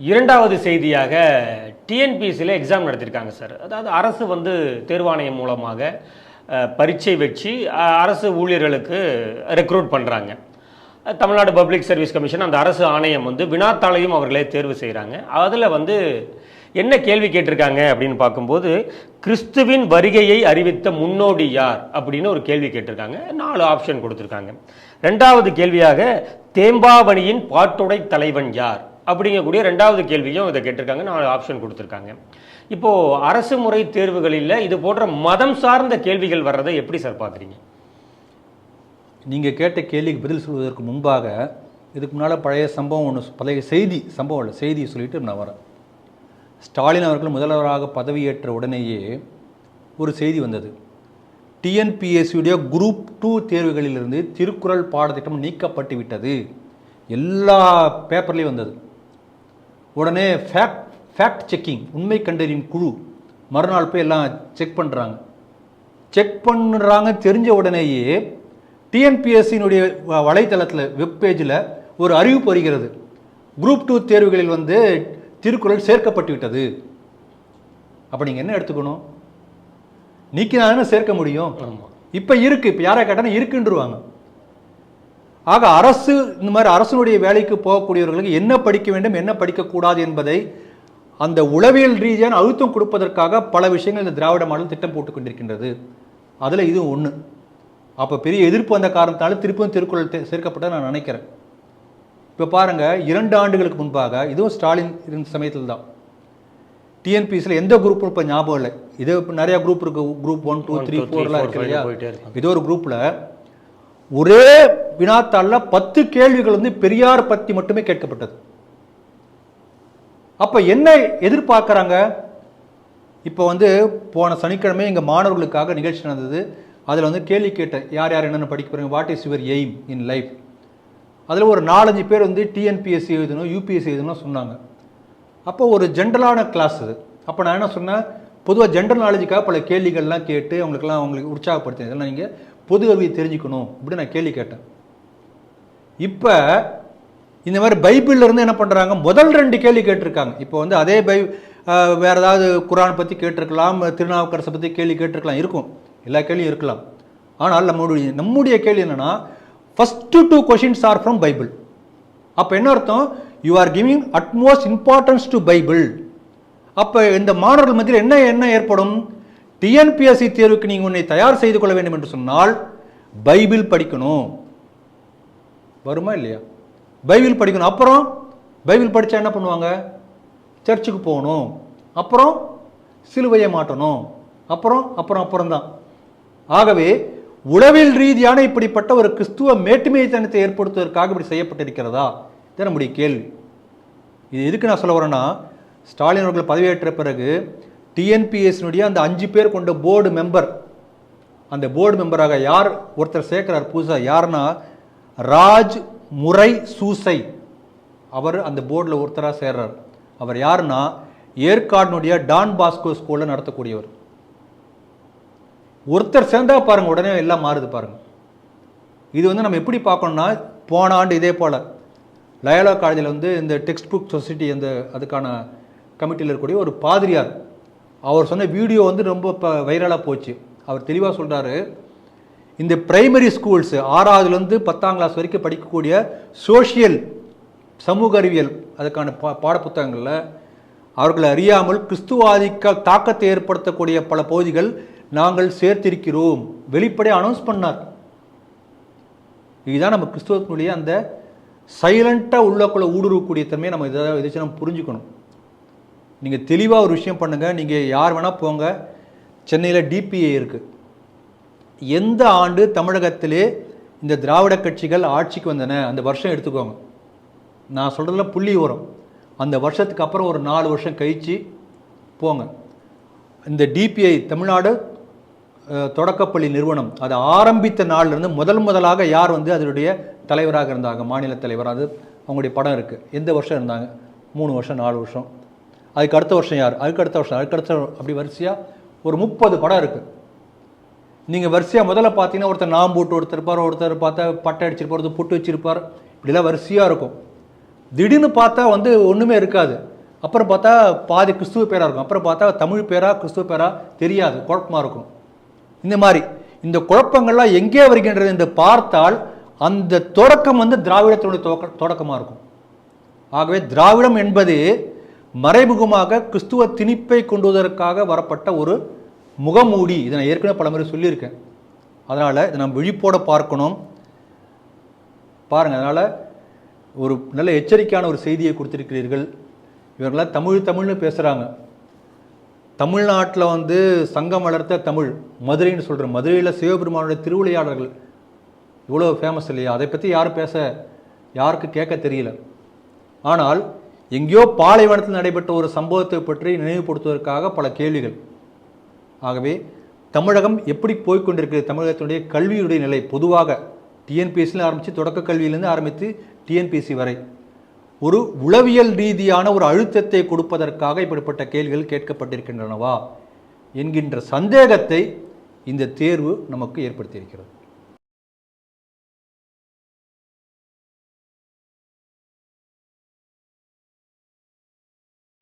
இரண்டாவது செய்தியாக டிஎன்பிஎஸ்சியில் எக்ஸாம் நடத்தியிருக்காங்க சார் அதாவது அரசு வந்து தேர்வாணையம் மூலமாக பரீட்சை வச்சு அரசு ஊழியர்களுக்கு ரெக்ரூட் பண்ணுறாங்க தமிழ்நாடு பப்ளிக் சர்வீஸ் கமிஷன் அந்த அரசு ஆணையம் வந்து வினாத்தாளையும் அவர்களே தேர்வு செய்கிறாங்க அதில் வந்து என்ன கேள்வி கேட்டிருக்காங்க அப்படின்னு பார்க்கும்போது கிறிஸ்துவின் வருகையை அறிவித்த முன்னோடி யார்? அப்படின்னு ஒரு கேள்வி கேட்டிருக்காங்க. நாலு ஆப்ஷன் கொடுத்துருக்காங்க. ரெண்டாவது கேள்வியாக தேம்பாவணியின் பாட்டுடை தலைவன் யார்? அப்படிங்கக்கூடிய ரெண்டாவது கேள்வியும் இதை கேட்டிருக்காங்க. நாலு ஆப்ஷன் கொடுத்துருக்காங்க. இப்போது அரசு முறை தேர்வுகளில் இது போன்ற மதம் சார்ந்த கேள்விகள் வர்றதை எப்படி சார் பார்க்குறீங்க? நீங்கள் கேட்ட கேள்விக்கு பதில் சொல்வதற்கு முன்பாக இதுக்கு முன்னால் பழைய சம்பவம் ஒன்று பழைய செய்தி சம்பவம் இல்லை செய்தியை சொல்லிட்டு நான் வரேன். ஸ்டாலின் அவர்கள் முதல்வராக பதவியேற்ற உடனேயே ஒரு செய்தி வந்தது. டிஎன்பிஎஸ்சியுடைய குரூப் டூ தேர்வுகளிலிருந்து திருக்குறள் பாடத்திட்டம் நீக்கப்பட்டு விட்டது. எல்லா பேப்பர்லேயும் வந்தது. உடனே ஃபேக்ட் ஃபேக்ட் செக்கிங் உண்மை கண்டறியும் குழு. மறுநாள் போய் எல்லாம் செக் பண்ணுறாங்க செக் பண்ணுறாங்க தெரிஞ்ச உடனேயே டிஎன்பிஎஸ்சியினுடைய வலைத்தளத்தில் வெப்பேஜில் ஒரு அறிவிப்பு வருகிறது. குரூப் டூ தேர்வுகளில் வந்து திருக்குறள் சேர்க்கப்பட்டு விட்டது. அப்போ நீங்கள் என்ன எடுத்துக்கணும்? நீக்கினாதானே சேர்க்க முடியும். இப்போ இருக்கு. இப்போ யாரை கேட்டாலும் இருக்குன்றுவாங்க. ஆக அரசு இந்த மாதிரி அரசனுடைய வேலைக்கு போகக்கூடியவர்களுக்கு என்ன படிக்க வேண்டும் என்ன படிக்கக்கூடாது என்பதை அந்த உளவியல் ரீதியான அழுத்தம் கொடுப்பதற்காக பல விஷயங்கள் இந்த திராவிட மாடல் திட்டம் போட்டுக் கொண்டிருக்கின்றது. அதில் இதுவும் ஒன்று அப்போ பெரிய எதிர்ப்பு வந்த காரணத்தால திருப்பியும் திருக்குறள் சேர்க்கப்பட்டதை நான் நினைக்கிறேன். இப்போ பாருங்க இரண்டு ஆண்டுகளுக்கு முன்பாக இதுவும் ஸ்டாலின் இருந்த சமயத்தில் தான். டிஎன்பிஎஸ்சியில் எந்த குரூப் இப்போ ஞாபகம் இல்லை. இது இப்ப நிறைய குரூப் இருக்கு குரூப் ஒன் டூ த்ரீ ஃபோர்லாம் இருக்கு இல்லையா. இது ஒரு குரூப்ல ஒரே வினாத்தாளில் பத்து கேள்விகள் வந்து பெரியார் பற்றி மட்டுமே கேட்கப்பட்டது. அப்போ என்ன எதிர்பார்க்குறாங்க? இப்போ வந்து போன சனிக்கிழமை எங்கள் மாணவர்களுக்காக நிகழ்ச்சி நடந்தது. அதில் வந்து கேள்வி கேட்டேன் யார் யார் என்னென்ன படிக்க போறீங்க? What is your aim in life அதில் ஒரு நாலஞ்சு பேர் வந்து டிஎன்பிஎஸ்சி எழுதணும் யூபிஎஸ்சி எழுதணும் சொன்னாங்க. அப்போ ஒரு ஜென்ரலான கிளாஸ் அது. அப்போ நான் என்ன சொன்னேன்? பொதுவாக ஜென்ரல் நாலேஜுக்காக பல கேள்விகள்லாம் கேட்டு அவங்களுக்கெல்லாம் அவங்களுக்கு உற்சாகப்படுத்தினேன் இதெல்லாம் நீங்கள் பொது அறிவை தெரிஞ்சுக்கணும் அப்படின்னு நான் கேள்வி கேட்டேன். இப்போ இந்த மாதிரி பைபிளில் இருந்து என்ன பண்ணுறாங்க முதல் ரெண்டு கேள்வி கேட்டிருக்காங்க. இப்போ வந்து அதே பை வேறு ஏதாவது குரான் பற்றி கேட்டிருக்கலாம் திருநாவுக்கரசை பற்றி கேள்வி கேட்டிருக்கலாம் இருக்கும். எல்லா கேள்வியும் இருக்கலாம். ஆனால் நம்மளுடைய நம்முடைய கேள்வி என்னென்னா first two questions are from Bible அப்போ என்ன அர்த்தம்? You are giving utmost importance to Bible அப்போ இந்த மாணவர்கள் மத்தியில் என்ன என்ன ஏற்படும்? டிஎன்பிஎஸ்சி தேர்வுக்கு நீங்கள் உன்னை தயார் செய்து கொள்ள வேண்டும் என்று சொன்னால் பைபிள் படிக்கணும். வருமா இல்லையா? பைபிள் படிக்கணும். அப்புறம் பைபிள் படித்தா என்ன பண்ணுவாங்க? சர்ச்சுக்கு போகணும். அப்புறம் சிலுவையை மாட்டணும் அப்புறம் அப்புறம் அப்புறம் தான் ஆகவே உளவில் ரீதியான இப்படிப்பட்ட ஒரு கிறிஸ்துவ மேட்டுமைத்தனத்தை ஏற்படுத்துவதற்காக இப்படி செய்யப்பட்டிருக்கிறதா? இது நம்முடைய கேள்வி. இது எதுக்கு நான் சொல்ல வரேன்னா ஸ்டாலின் அவர்கள் பதவியேற்ற பிறகு டிஎன்பிஎஸ்னுடைய அந்த அஞ்சு பேர் கொண்ட போர்டு மெம்பர் அந்த போர்டு மெம்பராக யார்? ஒருத்தர் சேர்க்கிறார் புதுசாக யாருன்னா ராஜ் முறை சூசை. அவர் அந்த போர்டில் ஒருத்தராக சேர்றார். அவர் யாருன்னா? ஏற்காடினுடைய டான் பாஸ்கோ ஸ்கூலில் நடத்தக்கூடியவர். ஒருத்தர் சேர்ந்தா பாருங்க உடனே எல்லாம் மாறுது பாருங்க. இது வந்து நம்ம எப்படி பார்க்கணும்னா போன ஆண்டு இதே போல். லயோலா காலேஜில் வந்து இந்த டெக்ஸ்ட் புக் சொசைட்டி அந்த அதுக்கான கமிட்டியில் இருக்கக்கூடிய ஒரு பாதிரியார். அவர் சொன்ன வீடியோ வந்து ரொம்ப இப்போ வைரலாக போச்சு. அவர் தெளிவாக சொல்கிறாரு இந்த பிரைமரி ஸ்கூல்ஸு ஆறாவதுலேருந்து பத்தாம் கிளாஸ் வரைக்கும் படிக்கக்கூடிய சோஷியல் சமூக அறிவியல் அதுக்கான பா பாடப்புத்தகங்களில் அவர்களை அறியாமல் கிறிஸ்துவாதிக்கால் தாக்கத்தை ஏற்படுத்தக்கூடிய பல பகுதிகள் நாங்கள் சேர்த்திருக்கிறோம். வெளிப்படை அனௌன்ஸ் பண்ணார். இதுதான் நம்ம கிறிஸ்துவத்தினுடைய அந்த சைலண்ட்டாக உள்ளக்குள்ளே ஊடுருவக்கூடிய தன்மையை நம்ம இதை இதை நம்ம புரிஞ்சுக்கணும். நீங்கள் தெளிவாக ஒரு விஷயம் பண்ணுங்கள் நீங்கள் யார் வேணால் போங்க. சென்னையில் டிபிஏ இருக்குது எந்த ஆண்டு தமிழகத்திலே இந்த திராவிட கட்சிகள் ஆட்சிக்கு வந்தன? அந்த வருஷம் எடுத்துக்கோங்க. நான் சொல்கிறதுல புள்ளி வரும் அந்த வருஷத்துக்கு அப்புறம் ஒரு நாலு வருஷம் கழித்து போங்க. இந்த டிபிஐ தமிழ்நாடு தொடக்கப்பள்ளி நிறுவனம் அதை ஆரம்பித்த நாள்லேருந்து முதல் முதலாக யார் வந்து அதனுடைய தலைவராக இருந்தாங்க? மாநில தலைவர். அது அவங்களுடைய படம் இருக்குது எந்த வருஷம் இருந்தாங்க? மூணு வருஷம் நாலு வருஷம். அதுக்கு அடுத்த வருஷம் யார்? அதுக்கு அடுத்த வருஷம் அதுக்கு அடுத்த அப்படி வரிசையாக ஒரு முப்பது படம் இருக்குது நீங்கள் வரிசையாக முதல்ல பார்த்தீங்கன்னா ஒருத்தர் நாம் போட்டு ஒருத்தர் இருப்பார் ஒருத்தர் பார்த்தா பட்டை அடிச்சிருப்பார் ஒருத்தர் புட்டு வச்சிருப்பார். இப்படிலாம் வரிசையாக இருக்கும். திடீர்னு பார்த்தா வந்து ஒன்றுமே இருக்காது. அப்புறம் பார்த்தா பாதி கிறிஸ்துவ பேராக இருக்கும். அப்புறம் பார்த்தா தமிழ் பேரா கிறிஸ்துவ பேரா தெரியாது. குழப்பமாக இருக்கும். இந்த மாதிரி இந்த குழப்பங்கள்லாம் எங்கே வருகின்றது என்று பார்த்தால் அந்த தொடக்கம் வந்து திராவிடத்தினுடைய துவக்க தொடக்கமாக இருக்கும். ஆகவே திராவிடம் என்பது மறைமுகமாக கிறிஸ்துவ திணிப்பை கொண்டுவதற்காக வரப்பட்ட ஒரு முகமூடி. இதை நான் ஏற்கனவே பலமுறை சொல்லியிருக்கேன். அதனால் இதை நம்ம விழிப்போட பார்க்கணும். பாருங்கள் அதனால் ஒரு நல்ல எச்சரிக்கையான ஒரு செய்தியை கொடுத்துருக்கிறீர்கள். இவர்களாம் தமிழ் தமிழ்னு பேசுகிறாங்க தமிழ்நாட்டில் வந்து சங்கம் வளர்த்த தமிழ் மதுரைன்னு சொல்கிற மதுரையில் சிவபெருமானுடைய திருவிளையாடல்கள் இவ்வளோ ஃபேமஸ் இல்லையா? அதை பற்றி யாரும் பேச யாருக்கு கேட்க தெரியல. ஆனால் எங்கேயோ பாலைவனத்தில் நடைபெற்ற ஒரு சம்பவத்தை பற்றி நினைவுபடுத்துவதற்காக பல கேள்விகள். ஆகவே தமிழகம் எப்படி போய்க்கொண்டிருக்கிறது? தமிழகத்தினுடைய கல்வியுடைய நிலை பொதுவாக டிஎன்பிஎஸ்சியில் ஆரம்பித்து தொடக்க கல்வியிலிருந்து ஆரம்பித்து டிஎன்பிஎஸ்சி வரை. ஒரு உளவியல் ரீதியான ஒரு அழுத்தத்தை கொடுப்பதற்காக இப்படிப்பட்ட கேள்விகள் கேட்கப்பட்டிருக்கின்றனவா? என்கின்ற சந்தேகத்தை இந்த தேர்வு நமக்கு ஏற்படுத்தியிருக்கிறது.